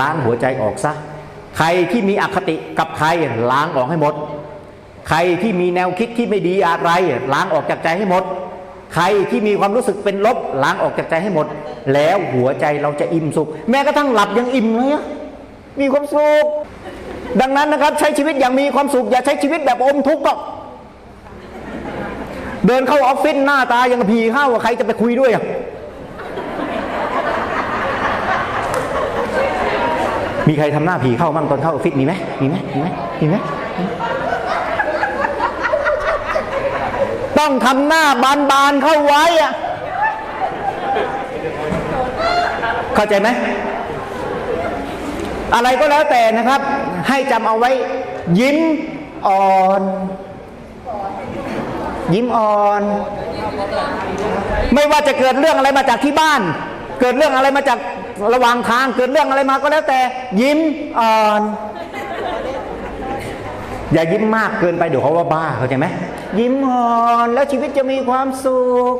ล้างหัวใจออกซะ ใครที่มีอคติกับใครล้างออกให้หมด ใครที่มีแนวคิดที่ไม่ดีอะไร ล้างออกจากใจให้หมด ใครที่มีความรู้สึกเป็นลบล้างออกจากใจให้หมด แล้วหัวใจเราจะอิ่มสุข แม้กระทั่งหลับยังอิ่มเลยอะมีความสุขดังนั้นนะครับใช้ชีวิตอย่างมีความสุขอย่าใช้ชีวิตแบบอมทุกข์ก็เดินเข้าออฟฟิศหน้าตายังผีเข้าใครจะไปคุยด้วยอะ มีใครทำหน้าผีเข้าบ้างตอนเข้าออฟฟิศมีไหมมีไหมมีไหมมีไหมต้องทำหน้าบานๆเข้าไว้อะเข้าใจไหมอะไรก็แล้วแต่นะครับ ให้จำเอาไว้ ยิ้มอ่อน ยิ้มอ่อน ไม่ว่าจะเกิดเรื่องอะไรมาจากที่บ้าน เกิดเรื่องอะไรมาจาก ระหว่างทางเกิดเรื่องอะไรมาก็แล้วแต่ ยิ้มอ่อน อย่ายิ้มมากเกินไปเดี๋ยวเขาว่าบ้าเข้าใจไหมยิ้มอ่อนแล้วชีวิตจะมีความสุข